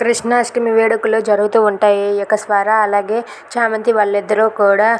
కృష్ణాష్టమి వేడుకలు జరుగుతూ ఉంటాయి. ఏకస్వర అలాగే చామంతి వాళ్ళిద్దరూ కూడా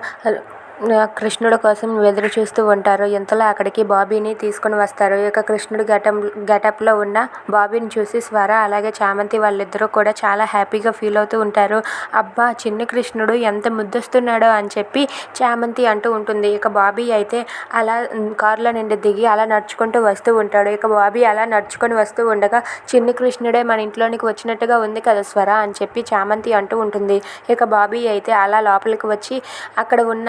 కృష్ణుడి కోసం ఎదురు చూస్తూ ఉంటారు. ఇంతలో అక్కడికి బాబీని తీసుకొని వస్తారు. ఇక కృష్ణుడు గెటం గెటప్లో ఉన్న బాబీని చూసి స్వర అలాగే చామంతి వాళ్ళిద్దరూ కూడా చాలా హ్యాపీగా ఫీల్ అవుతూ ఉంటారు. అబ్బా చిన్ని కృష్ణుడు ఎంత ముద్దొస్తున్నాడో అని చెప్పి చామంతి అంటూ ఉంటుంది. ఇక బాబీ అయితే అలా కారులో నుండి దిగి అలా నడుచుకుంటూ వస్తూ ఉంటాడు. ఇక బాబీ అలా నడుచుకొని వస్తూ ఉండగా చిన్ని కృష్ణుడే మన ఇంట్లోనికి వచ్చినట్టుగా ఉంది కదా స్వర అని చెప్పి చామంతి అంటూ ఉంటుంది. ఇక బాబీ అయితే అలా లోపలికి వచ్చి అక్కడ ఉన్న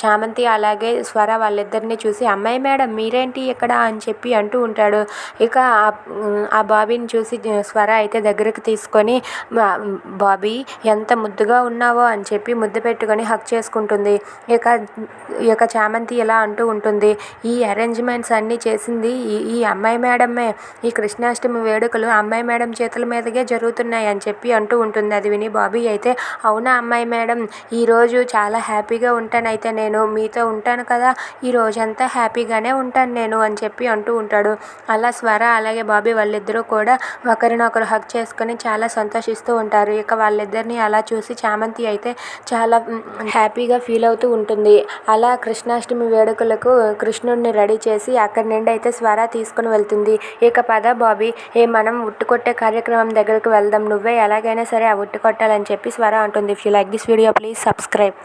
చామంతి అలాగే స్వర వాళ్ళిద్దరిని చూసి అమ్మాయి మేడం మీరేంటి ఇక్కడ? అని చెప్పి అంటూ ఉంటాడు. ఇక ఆ బాబీని చూసి స్వర అయితే దగ్గరకు తీసుకొని బాబీ ఎంత ముద్దుగా ఉన్నావో అని చెప్పి ముద్దు పెట్టుకొని హక్ చేసుకుంటుంది. ఇక ఇక చామంతి ఇలా అంటూ ఉంటుంది. ఈ అరేంజ్మెంట్స్ అన్నీ చేసింది ఈ ఈ అమ్మాయి మేడమే. ఈ కృష్ణాష్టమి వేడుకలు అమ్మాయి మేడం చేతుల మీదగే జరుగుతున్నాయి అని చెప్పి అంటూ ఉంటుంది. అది విని బాబీ అయితే అవునా అమ్మాయి మేడం ఈరోజు చాలా హ్యాపీగా ఉంటానైతే నేను మీతో ఉంటాను కదా ఈ రోజంతా హ్యాపీగానే ఉంటాను నేను అని చెప్పి అంటూ ఉంటాడు. అలా స్వర అలాగే బాబీ వాళ్ళిద్దరూ కూడా ఒకరినొకరు హక్ చేసుకొని చాలా సంతోషిస్తూ ఉంటారు. ఇక వాళ్ళిద్దరిని అలా చూసి చామంతి అయితే చాలా హ్యాపీగా ఫీల్ అవుతూ ఉంటుంది. అలా కృష్ణాష్టమి వేడుకలకు కృష్ణుడిని రెడీ చేసి అక్కడి నుండి అయితే స్వర తీసుకుని వెళ్తుంది. ఇక పద బాబీ ఏ మనం ఉట్టుకొట్టే కార్యక్రమం దగ్గరకు వెళ్దాం. నువ్వే ఎలాగైనా సరే ఆ ఉట్టుకొట్టాలని చెప్పి స్వర అంటుంది. If you like this video please subscribe